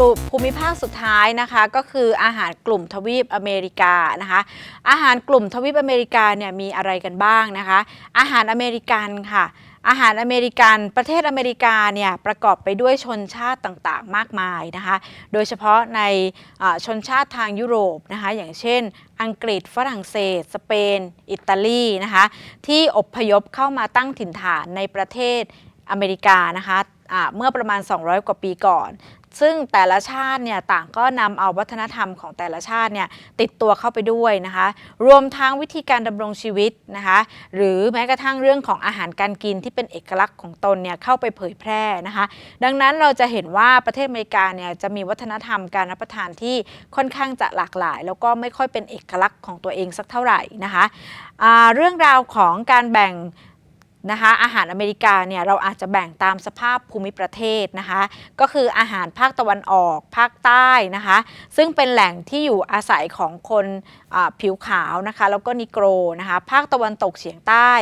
ลุ่มภูมิภาคสุดท้ายนะคะก็คืออาหารกลุ่มทวีปอเมริกานะคะอาหารกลุ่มทวีปอเมริกาเนี่ยมีอะไรกันบ้างนะคะ อาหารอเมริกันค่ะอาหารอเมริกัน ประเทศอเมริกาเนี่ยประกอบไปด้วยชนชาติต่างๆ มากมายนะคะ โดยเฉพาะในชนชาติทางยุโรปนะคะ อย่างเช่น อังกฤษ ฝรั่งเศส สเปน อิตาลีนะคะ ที่อพยพเข้ามาตั้งถิ่นฐานในประเทศอเมริกานะคะเมื่อประมาณ 200 กว่าปีก่อน ซึ่งแต่ละชาติเนี่ยต่างก็นำเอาวัฒนธรรมของแต่ละชาติเนี่ยติดตัวเข้าไปด้วยนะคะ รวมทั้งวิธีการดำรงชีวิตนะคะ หรือแม้กระทั่งเรื่องของอาหารการกินที่เป็นเอกลักษณ์ของตนเนี่ยเข้าไปเผยแพร่นะคะ ดังนั้นเราจะเห็นว่าประเทศอเมริกาเนี่ยจะมีวัฒนธรรมการรับประทานที่ค่อนข้างจะหลากหลาย แล้วก็ไม่ค่อยเป็นเอกลักษณ์ของตัวเองสักเท่าไหร่นะคะอ่าเรื่องราวของการแบ่ง นะคะอาหารอเมริกาเนี่ยเราอาจจะแบ่งตามสภาพภูมิประเทศนะคะก็คืออาหารภาคตะวันออกภาคใต้นะคะซึ่งเป็นแหล่งที่อยู่อาศัยของคนผิวขาวนะคะแล้วก็นิโกรนะคะภาคตะวันตกเฉียงใต้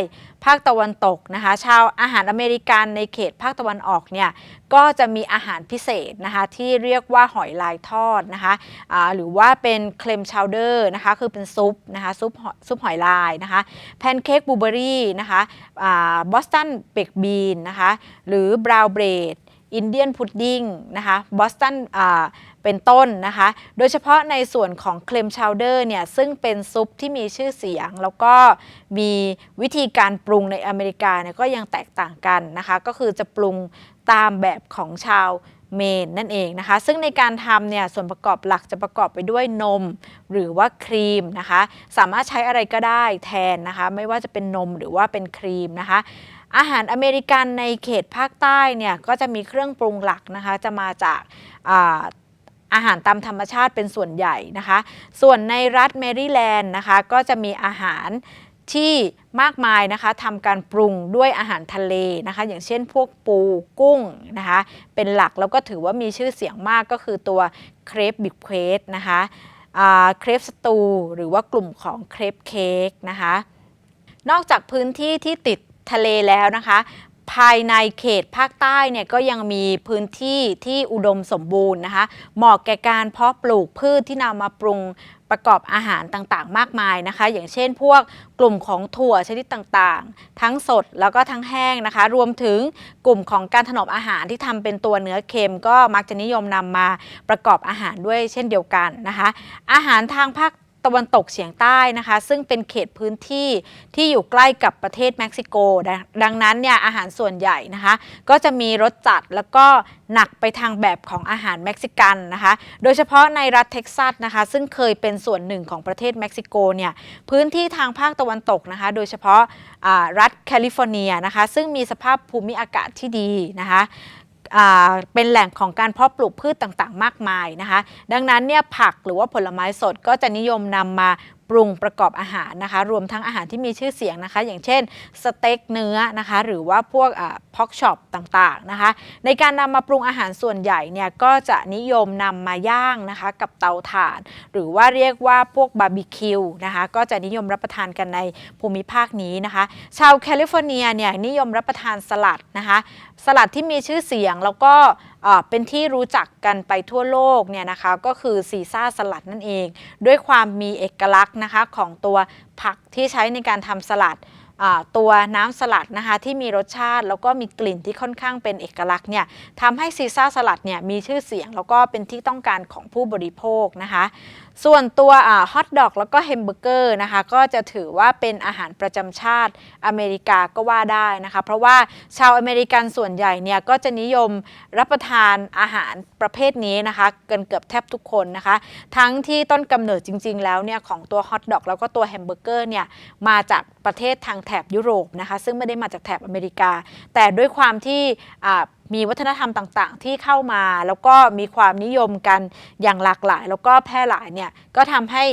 ภาคตะวันตกนะคะชาวอาหารอเมริกันในเขตภาคตะวันออกเนี่ยก็จะมีอาหารพิเศษนะคะที่เรียกว่าหอยลายทอดนะคะอ่าหรือว่าเป็นเคลมชาวเดอร์นะคะคือเป็นซุปนะคะซุปหอยซุปหอยลายนะคะแพนเค้กบูเบอรี่นะคะบอสตันเบกบีนนะคะหรือบราวเบรดอินเดียนพุดดิ้งนะคะบอสตัน เป็นต้นนะคะ โดยเฉพาะในส่วนของเคลมชาวเดอร์เนี่ยซึ่งเป็นซุปที่มีชื่อเสียง แล้วก็มีวิธีการปรุงในอเมริกาเนี่ยก็ยังแตกต่างกันนะคะ ก็คือจะปรุงตามแบบของชาวเมนนั่นเองนะคะ ซึ่งในการทำเนี่ยส่วนประกอบหลักจะประกอบไปด้วยนม หรือว่าครีมนะคะ สามารถใช้อะไรก็ได้แทนนะคะ ไม่ว่าจะเป็นนมหรือว่าเป็นครีมนะคะ อาหารอเมริกันในเขตภาคใต้เนี่ยก็จะมีเครื่องปรุงหลักนะคะ จะมาจาก อาอาหารตามธรรมชาติเป็นส่วนใหญ่นะคะ ส่วนในรัฐแมริแลนด์นะคะก็จะมีอาหารที่มากมายนะคะทำการปรุงด้วยอาหารทะเลนะคะ อย่างเช่นพวกปูกุ้งนะคะ เป็นหลักแล้วก็ถือว่ามีชื่อเสียงมากก็คือตัวเครปบิบเควสนะคะเครปสตูหรือว่ากลุ่มของเครปเค้กนะคะ นอกจากพื้นที่ที่ติดทะเลแล้วนะคะ ภายในเขตภาคใต้เนี่ยก็ยังมีพื้นที่ที่อุดมสมบูรณ์นะคะ เหมาะแก่การเพาะปลูกพืชที่นำมาปรุงประกอบอาหารต่างๆ มากมายนะคะ อย่างเช่นพวกกลุ่มของถั่วชนิดต่างๆ ทั้งสดแล้วก็ทั้งแห้งนะคะ รวมถึงกลุ่มของการถนอมอาหารที่ทำเป็นตัวเนื้อเค็ม ก็มักจะนิยมนำมาประกอบอาหารด้วยเช่นเดียวกันนะคะ อาหารทางภาค ตะวันตกเฉียงใต้นะคะ ซึ่งเป็นเขตพื้นที่ที่อยู่ใกล้กับประเทศเม็กซิโกดังดังนั้นเนี่ยอาหารส่วนใหญ่นะคะ ก็จะมีรสจัดแล้วก็หนักไปทางแบบของอาหารเม็กซิกันนะคะ โดยเฉพาะในรัฐเท็กซัสนะคะ ซึ่งเคยเป็นส่วนหนึ่งของประเทศเม็กซิโกเนี่ยพื้นที่ทางภาคตะวันตกนะคะ โดยเฉพาะรัฐแคลิฟอร์เนียนะคะ ซึ่งมีสภาพภูมิอากาศที่ดีนะคะ เป็นแหล่งของการเพาะปลูกพืชต่างๆ มากมายนะคะ ดังนั้นเนี่ยผักหรือว่าผลไม้สดก็จะนิยมนำมาปรุงประกอบอาหารนะคะ รวมทั้งอาหารที่มีชื่อเสียงนะคะ อย่างเช่นสเต็กเนื้อนะคะ หรือว่าพวกพ็อกช็อปต่างๆนะคะ ในการนำมาปรุงอาหารส่วนใหญ่เนี่ยก็จะนิยมนำมาย่างนะคะ กับเตาถ่าน หรือว่าเรียกว่าพวกบาร์บีคิวนะคะ ก็จะนิยมรับประทานกันในภูมิภาคนี้นะคะ ชาวแคลิฟอร์เนียเนี่ยนิยมรับประทานสลัดนะคะสลัดที่มีชื่อเสียงแล้วก็เป็นที่รู้จักกันไปทั่วโลกเนี่ยนะคะก็คือซีซ่าสลัดนั่นเอง ด้วยความมีเอกลักษณ์นะคะของตัวผักที่ใช้ในการทำสลัดตัวน้ำสลัดนะคะที่มีรสชาติแล้วก็มีกลิ่นที่ค่อนข้างเป็นเอกลักษณ์เนี่ยทำให้ซีซ่าสลัดเนี่ยมีชื่อเสียงแล้วก็เป็นที่ต้องการของผู้บริโภคนะคะ ส่วนตัวฮอทดอกแล้วก็แฮมเบอร์เกอร์นะคะก็จะถือว่าเป็นอาหารประจำชาติอเมริกาก็ว่าได้นะคะ เพราะว่าชาวอเมริกันส่วนใหญ่เนี่ยก็จะนิยมรับประทานอาหารประเภทนี้นะคะเกินเกือบแทบทุกคนนะคะ ทั้งที่ต้นกำเนิดจริง ๆ แล้วเนี่ยของตัวฮอทดอกแล้วก็ตัวแฮมเบอร์เกอร์เนี่ยมาจากประเทศทางแถบยุโรปนะคะซึ่งไม่ได้มาจากแถบอเมริกา แต่ด้วยความที่ มีวัฒนธรรมต่างๆ ที่เข้ามา แล้วก็มีความนิยมกันอย่างหลากหลาย แล้วก็แพร่หลายเนี่ยก็ทำให้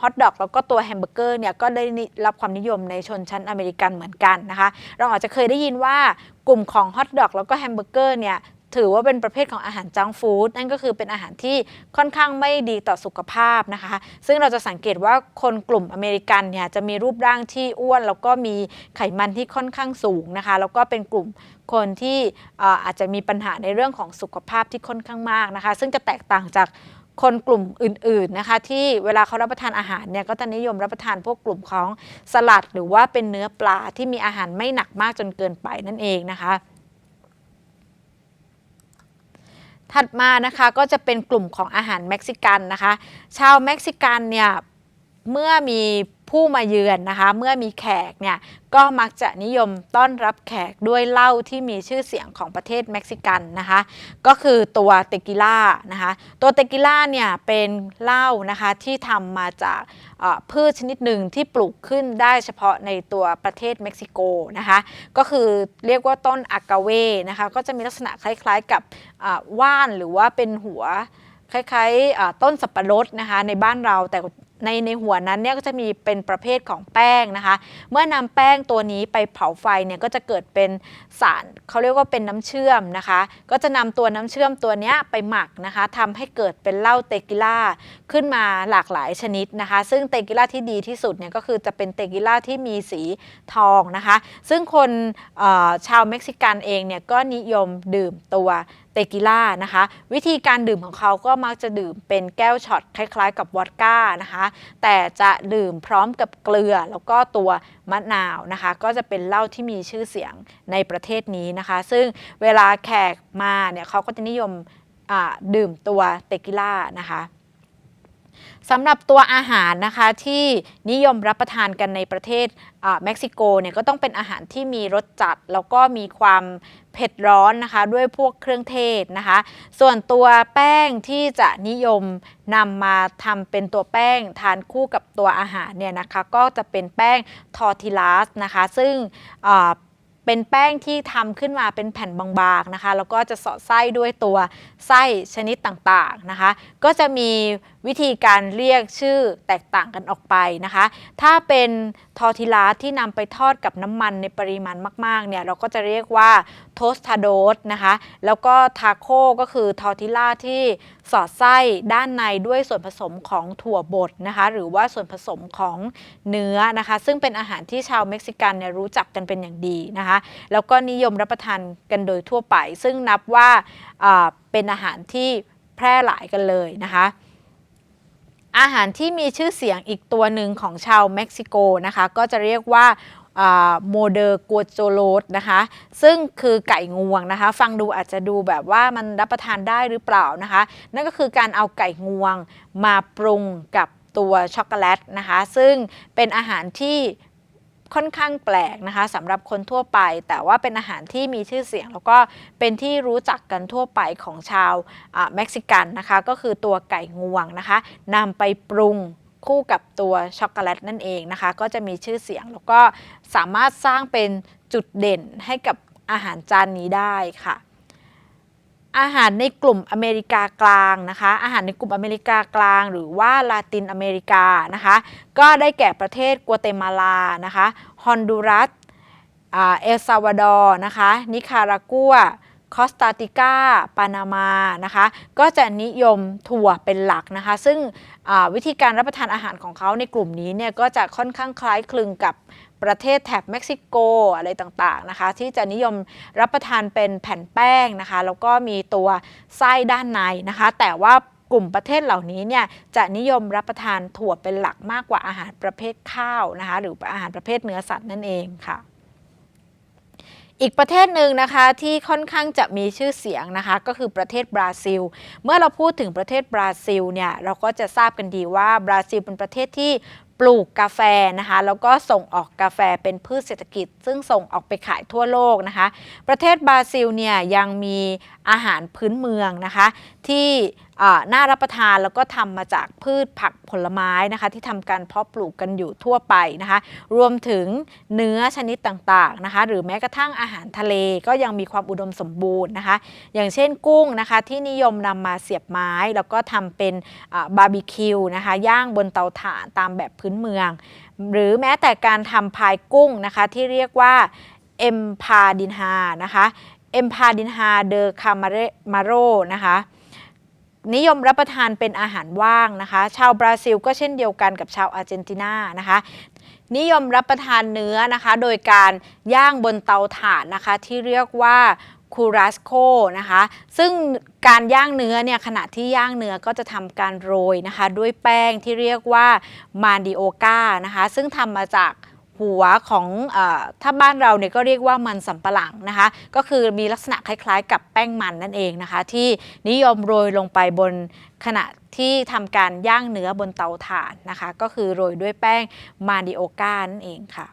ฮอทดอกแล้วก็ตัวแฮมเบอร์เกอร์เนี่ยก็ได้รับความนิยมในชนชั้นอเมริกันเหมือนกันนะคะ เราอาจจะเคยได้ยินว่ากลุ่มของฮอทดอกแล้วก็แฮมเบอร์เกอร์เนี่ย ถือว่าเป็นประเภทของอาหารจังฟู้ดนั่นก็คือเป็นอาหารที่ค่อนข้างไม่ดีต่อสุขภาพนะคะ ซึ่งเราจะสังเกตว่าคนกลุ่มอเมริกันเนี่ยจะมีรูปร่างที่อ้วน แล้วก็มีไขมันที่ค่อนข้างสูงนะคะ แล้วก็เป็นกลุ่มคนที่อาจจะมีปัญหาในเรื่องของสุขภาพที่ค่อนข้างมากนะคะ ซึ่งจะแตกต่างจากคนกลุ่มอื่นๆนะคะ ที่เวลาเขารับประทานอาหารเนี่ยก็จะนิยมรับประทานพวกกลุ่มของสลัด หรือว่าเป็นเนื้อปลาที่มีอาหารไม่หนักมากจนเกินไปนั่นเองนะคะ ถัดมานะคะก็จะเป็นกลุ่มของอาหารเม็กซิกันนะคะ ชาวเม็กซิกันเนี่ยเมื่อมี ผู้มาเยือนนะคะ เมื่อมีแขกเนี่ยก็มักจะนิยมต้อนรับแขกด้วยเหล้าที่มีชื่อเสียงของประเทศเม็กซิกันนะคะ ก็คือตัวเตกิล่านะคะ ตัวเตกิล่าเนี่ยเป็นเหล้านะคะที่ทำมาจากพืชชนิดหนึ่งที่ปลูกขึ้นได้เฉพาะในตัวประเทศเม็กซิโกนะคะ ก็คือเรียกว่าต้นอากาเวนะคะ ก็จะมีลักษณะคล้ายๆกับว่านหรือว่าเป็นหัวคล้ายๆต้นสับปะรดนะคะในบ้านเราแต่ในในหัวนั้นเนี่ยก็จะมีเป็นประเภทของแป้งนะคะ เมื่อนำแป้งตัวนี้ไปเผาไฟเนี่ยก็จะเกิดเป็นสารเขาเรียกว่าเป็นน้ำเชื่อมนะคะ ก็จะนำตัวน้ำเชื่อมตัวนี้ไปหมักนะคะทำให้เกิดเป็นเหล้าเตกิล่าขึ้นมาหลากหลายชนิดนะคะ ซึ่งเตกิล่าที่ดีที่สุดเนี่ยก็คือจะเป็นเตกิล่าที่มีสีทองนะคะ ซึ่งคนชาวเม็กซิกันเองเนี่ยก็นิยมดื่มตัว เตกิล่านะคะ วิธีการดื่มของเขาก็มักจะดื่มเป็นแก้วช็อตคล้ายๆ กับวอดก้านะคะ แต่จะดื่มพร้อมกับเกลือแล้วก็ตัวมะนาวนะคะ ก็จะเป็นเหล้าที่มีชื่อเสียงในประเทศนี้นะคะ ซึ่งเวลาแขกมาเนี่ยเขาก็จะนิยมดื่มตัวเตกิล่านะคะ สำหรับตัวอาหารนะคะที่นิยมรับประทานกันในประเทศเม็กซิโกเนี่ยก็ต้องเป็นอาหารที่มีรสจัด แล้วก็มีความเผ็ดร้อนนะคะด้วยพวกเครื่องเทศนะคะ ส่วนตัวแป้งที่จะนิยมนำมาทำเป็นตัวแป้งทานคู่กับตัวอาหารเนี่ยนะคะก็จะเป็นแป้งทอร์ติลัสนะคะ ซึ่ง เป็นแป้งที่ทำขึ้นมาเป็นแผ่นบางๆนะคะ แล้วก็จะสอดไส้ด้วยตัวไส้ชนิดต่างๆนะคะ ก็จะมีวิธีการเรียกชื่อแตกต่างกันออกไปนะคะ ถ้าเป็น ทอร์ติลาที่นำไปทอดกับน้ำมันในปริมาณมากๆเนี่ยเราก็จะเรียกว่าโทสทาโดสนะคะแล้วก็ทาโคก็คือทอร์ติลาที่สอดไส้ด้านในด้วยส่วนผสมของถั่วบดนะคะหรือว่าส่วนผสมของเนื้อนะคะซึ่งเป็นอาหารที่ชาวเม็กซิกันเนี่ยรู้จักกันเป็นอย่างดีนะคะแล้วก็นิยมรับประทานกันโดยทั่วไป ซึ่งนับว่าเป็นอาหารที่แพร่หลายกันเลยนะคะ อาหารที่มีชื่อเสียงอีกตัวหนึ่งของชาวเม็กซิโกนะคะ ก็จะเรียกว่าโมเดอร์กัวโจโรสนะคะ ซึ่งคือไก่งวงนะคะ ฟังดูอาจจะดูแบบว่ามันรับประทานได้หรือเปล่านะคะ นั่นก็คือการเอาไก่งวงมาปรุงกับตัวช็อกโกแลตนะคะ ซึ่งเป็นอาหารที่ ค่อนข้างแปลกนะคะสำหรับคนทั่วไป แต่ว่าเป็นอาหารที่มีชื่อเสียง แล้วก็เป็นที่รู้จักกันทั่วไปของชาวเม็กซิกันนะคะก็คือตัวไก่งวงนะคะนำไปปรุงคู่กับตัวช็อกโกแลตนั่นเองนะคะ ก็จะมีชื่อเสียงแล้วก็สามารถสร้างเป็นจุดเด่นให้กับอาหารจานนี้ได้ค่ะ อาหารในกลุ่มอเมริกากลางนะคะ อาหารในกลุ่มอเมริกากลาง หรือว่าลาตินอเมริกานะคะ ก็ได้แก่ประเทศกัวเตมาลานะคะฮอนดูรัสเอลซาวาดอร์นะคะ นิคารากัวคอสตาติกาปานามานะคะ ก็จะนิยมถั่วเป็นหลักนะคะ ซึ่งวิธีการรับประทานอาหารของเขาในกลุ่มนี้เนี่ยก็จะค่อนข้างคล้ายคลึงกับ ประเทศแถบเม็กซิโกอะไรต่างๆนะคะ ที่จะนิยมรับประทานเป็นแผ่นแป้งนะคะ แล้วก็มีตัวไส้ด้านในนะคะ แต่ว่ากลุ่มประเทศเหล่านี้เนี่ยจะนิยมรับประทานถั่วเป็นหลักมากกว่าอาหารประเภทข้าวนะคะหรืออาหารประเภทเนื้อสัตว์นั่นเองค่ะอีกประเทศหนึ่งนะคะที่ค่อนข้างจะมีชื่อเสียงนะคะก็คือประเทศบราซิล เมื่อเราพูดถึงประเทศบราซิลเนี่ยเราก็จะทราบกันดีว่าบราซิลเป็นประเทศที่ ปลูกกาแฟนะคะแล้วก็ส่งออกกาแฟเป็นพืชเศรษฐกิจ ซึ่งส่งออกไปขายทั่วโลกนะคะ ประเทศบราซิลเนี่ยยังมีอาหารพื้นเมืองนะคะ ที่น่ารับประทานแล้วก็ทำมาจากพืชผักผลไม้นะคะที่ทำการเพาะปลูกกันอยู่ทั่วไปนะคะ รวมถึงเนื้อชนิดต่างๆนะคะ หรือแม้กระทั่งอาหารทะเลก็ยังมีความอุดมสมบูรณ์นะคะ อย่างเช่นกุ้งนะคะที่นิยมนำมาเสียบไม้ แล้วก็ทำเป็นบาร์บีคิวนะคะย่างบนเตาถ่านตามแบบพื้นเมือง หรือแม้แต่การทำพายกุ้งนะคะที่เรียกว่าเอ็มพาดินฮานะคะเอ็มพาดินฮาเดอคามาโรนะคะ นิยมรับประทานเป็นอาหารว่างนะคะ ชาวบราซิลก็เช่นเดียวกันกับชาวอาร์เจนตินานะคะ นิยมรับประทานเนื้อนะคะ โดยการย่างบนเตาถ่านนะคะ ที่เรียกว่าคูรัสโคนะคะ ซึ่งการย่างเนื้อเนี่ยขณะที่ย่างเนื้อก็จะทำการโรยนะคะ ด้วยแป้งที่เรียกว่ามาดิโอกานะคะ ซึ่งทำมาจาก หัวของอถ้าบ้านเราเนี่ยก็เรียกว่ามันสำปะหลังนะคะ ก็คือมีลักษณะคล้ายๆ กับแป้งมันนั่นเองนะคะ ที่นิยมโรยลงไปบนขณะที่ทำการย่างเนื้อบนเตาถ่านนะคะ ก็คือโรยด้วยแป้งมาดิโอกานั่นเองค่ะ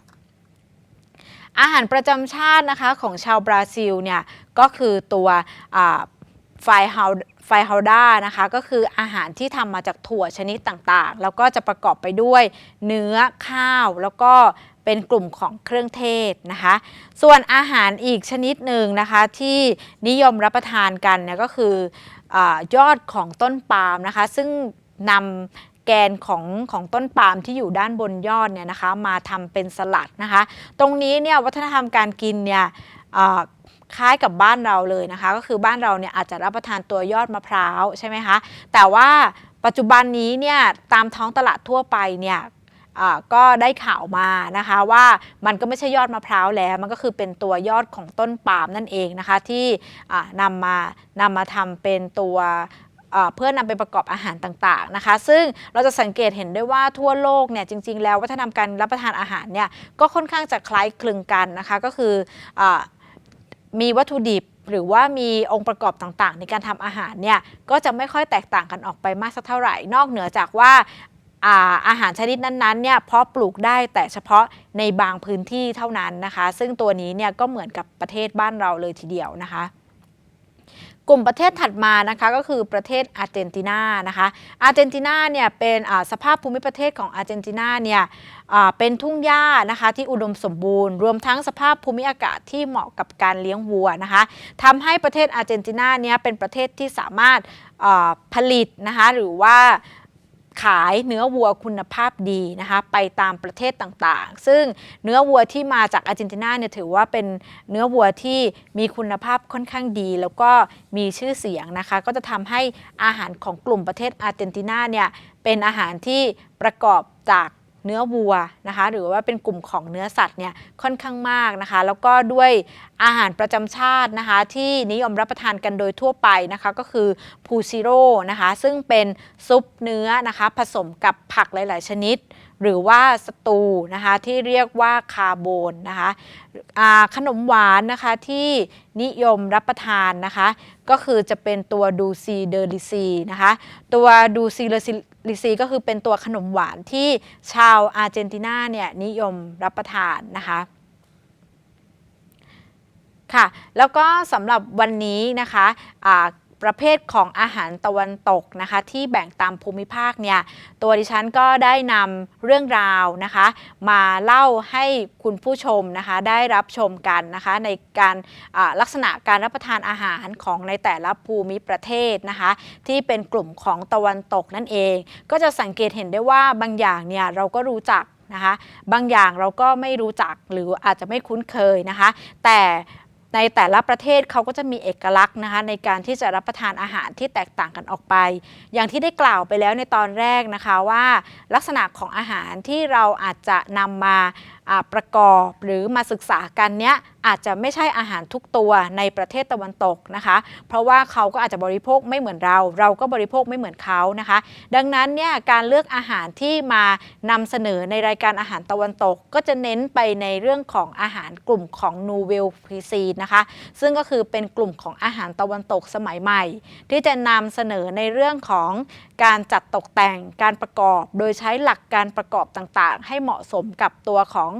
อาหารประจำชาตินะคะของชาวบราซิลเนี่ยก็คือตัวไฟเฮาไฟเฮาดานะคะก็คืออาหารที่ทำมาจากถั่วชนิดต่างๆ แล้วก็จะประกอบไปด้วยเนื้อข้าวแล้วก็ เป็นกลุ่มของเครื่องเทศนะคะ ส่วนอาหารอีกชนิดหนึ่งนะคะที่นิยมรับประทานกันเนี่ยก็คืออยอดของต้นปาล์มนะคะ ซึ่งนำแกนของของต้นปาล์มที่อยู่ด้านบนยอดเนี่ยนะคะมาทำเป็นสลัดนะคะ ตรงนี้เนี่ยวัฒนธรรมการกินเนี่ยคล้ายกับบ้านเราเลยนะคะ ก็คือบ้านเราเนี่ยอาจจะรับประทานตัวยอดมะพร้าวใช่ไหมคะแต่ว่าปัจจุบันนี้เนี่ยตามท้องตลาดทั่วไปเนี่ย ก็ได้ข่าวมานะคะว่ามันก็ไม่ใช่ยอดมะพร้าวแล้ว มันก็คือเป็นตัวยอดของต้นปาล์มนั่นเองนะคะที่นำมานำมาทำเป็นตัวเพื่อนำไปประกอบอาหารต่างๆนะคะ ซึ่งเราจะสังเกตเห็นได้ว่าทั่วโลกเนี่ยจริง ๆ แล้ววัฒนธรรมการรับประทานอาหารเนี่ยก็ค่อนข้างจะคล้ายคลึงกันนะคะก็คืออมีวัตถุดิบหรือว่ามีองค์ประกอบต่างๆ ในการทำอาหารเนี่ยก็จะไม่ค่อยแตกต่างกันออกไปมากสักเท่าไหร่ นอกเหนือจากว่า อาอาหารชนิดนั้นๆเนี่ยเพาะปลูกได้แต่เฉพาะในบางพื้นที่เท่านั้นนะคะ ซึ่งตัวนี้เนี่ยก็เหมือนกับประเทศบ้านเราเลยทีเดียวนะคะกลุ่มประเทศถัดมานะคะก็คือประเทศอาร์เจนตินานะคะอาร์เจนตินาเนี่ยเป็นสภาพภูมิประเทศของอาร์เจนตินาเนี่ยเป็นทุ่งหญ้านะคะที่อุดมสมบูรณ์ รวมทั้งสภาพภูมิอากาศที่เหมาะกับการเลี้ยงวัวนะคะทำให้ประเทศอาร์เจนตินาเนี่ยเป็นประเทศที่สามารถผลิตนะคะหรือว่า ขายเนื้อวัวคุณภาพดีนะคะไปตามประเทศต่างๆ ซึ่งเนื้อวัวที่มาจากอาร์เจนตินาเนี่ยถือว่าเป็นเนื้อวัวที่มีคุณภาพค่อนข้างดี แล้วก็มีชื่อเสียงนะคะ ก็จะทำให้อาหารของกลุ่มประเทศอาร์เจนตินาเนี่ยเป็นอาหารที่ประกอบจาก เนื้อวัวนะคะหรือว่าเป็นกลุ่มของเนื้อสัตว์เนี่ยค่อนข้างมากนะคะ แล้วก็ด้วยอาหารประจำชาตินะคะ ที่นิยมรับประทานกันโดยทั่วไปนะคะ ก็คือพูซิโร่นะคะ ซึ่งเป็นซุปเนื้อนะคะ ผสมกับผักหลาย ๆ ชนิด หรือว่าสตูนะคะที่เรียกว่าคาร์โบนนะคะขนมหวานนะคะที่นิยมรับประทานนะคะก็คือจะเป็นตัวดูซีเดอริซีนะคะตัวดูซีเดอริซีก็คือเป็นตัวขนมหวานที่ชาวอาร์เจนตินาเนี่ยนิยมรับประทานนะคะค่ะแล้วก็สำหรับวันนี้นะคะ ประเภทของอาหารตะวันตกนะคะ ที่แบ่งตามภูมิภาคเนี่ยตัวดิฉันก็ได้นำเรื่องราวนะคะ มาเล่าให้คุณผู้ชมนะคะ ได้รับชมกันนะคะ ในการลักษณะการรับประทานอาหารของในแต่ละภูมิประเทศนะคะ ที่เป็นกลุ่มของตะวันตกนั่นเอง ก็จะสังเกตเห็นได้ว่าบางอย่างเนี่ยเราก็รู้จักนะคะบางอย่างเราก็ไม่รู้จักหรืออาจจะไม่คุ้นเคยนะคะ แต่ ในแต่ละประเทศเขาก็จะมีเอกลักษณ์นะคะในการที่จะรับประทานอาหารที่แตกต่างกันออกไป อย่างที่ได้กล่าวไปแล้วในตอนแรกนะคะว่า ลักษณะของอาหารที่เราอาจจะนำมามาประกอบหรือมาศึกษากันเนี้ยอาจจะไม่ใช่อาหารทุกตัวในประเทศตะวันตกนะคะ เพราะว่าเขาก็อาจจะบริโภคไม่เหมือนเรา เราก็บริโภคไม่เหมือนเขานะคะ ดังนั้นเนี่ยการเลือกอาหารที่มานำเสนอในรายการอาหารตะวันตก ก็จะเน้นไปในเรื่องของอาหารกลุ่มของนูเวลพ u ซีนะคะ ซึ่งก็คือเป็นกลุ่มของอาหารตะวันตกสมัยใหม่ ที่จะนำเสนอในเรื่องของการจัดตกแต่งการประกอบ โดยใช้หลักการประกอบต่างๆ ให้เหมาะสมกับตัวของ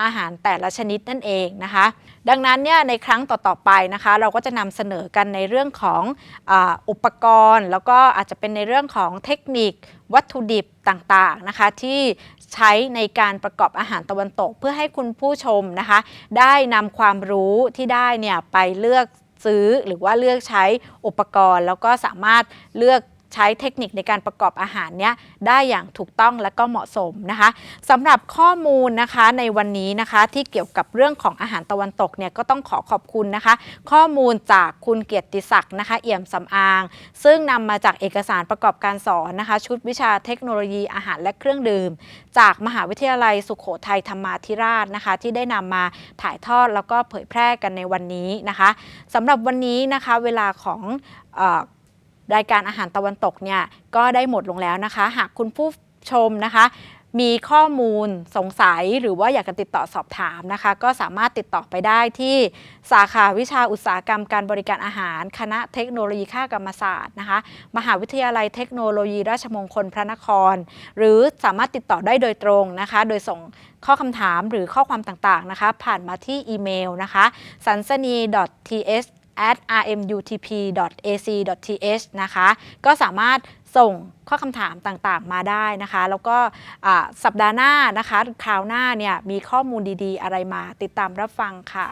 อาหารแต่ละชนิดนั่นเองนะคะ ดังนั้นเนี่ยในครั้งต่อๆไปนะคะ เราก็จะนำเสนอกันในเรื่องของออุปกรณ์ แล้วก็อาจจะเป็นในเรื่องของเทคนิค วัตถุดิบต่างๆนะคะ ที่ใช้ในการประกอบอาหารตะวันตก เพื่อให้คุณผู้ชมนะคะ ได้นำความรู้ที่ได้เนี่ยไปเลือกซื้อหรือว่าเลือกใช้อุปกรณ์ แล้วก็สามารถเลือก ใช้เทคนิคในการประกอบอาหารเนี้ยได้อย่างถูกต้องและก็เหมาะสมนะคะสำหรับข้อมูลนะคะในวันนี้นะคะที่เกี่ยวกับเรื่องของอาหารตะวันตกเนี่ยก็ต้องขอขอบคุณนะคะ ข้อมูลจากคุณเกียรติศักดิ์นะคะ เอี่ยมสำอาง ซึ่งนำมาจากเอกสารประกอบการสอนนะคะ ชุดวิชาเทคโนโลยีอาหารและเครื่องดื่ม จากมหาวิทยาลัยสุขโขทัยธรรมาธิราชนะคะ ที่ได้นำมาถ่ายทอดแล้วก็เผยแพร่กันในวันนี้นะคะสำหรับวันนี้นะคะเวลาของ รายการอาหารตะวันตกเนี่ยก็ได้หมดลงแล้วนะคะ หากคุณผู้ชมนะคะ มีข้อมูลสงสัยหรือว่าอยากจะติดต่อสอบถามนะคะ ก็สามารถติดต่อไปได้ที่สาขาวิชาอุตสาหกรรมการบริการอาหาร คณะเทคโนโลยีข้ากรรมศาสตร์นะคะ มหาวิทยาลัยเทคโนโลยีราชมงคลพระนคร หรือสามารถติดต่อได้โดยตรงนะคะ โดยส่งข้อคำถามหรือข้อความต่างๆนะคะ ผ่านมาที่อีเมลนะคะสันสนี th at rmutp.ac.th นะคะ ก็สามารถส่งข้อคำถามต่างๆ มาได้นะคะ แล้วก็สัปดาห์หน้านะคะคราวหน้าเนี่ยมีข้อมูลดีๆ อะไรมาติดตามรับฟังค่ะ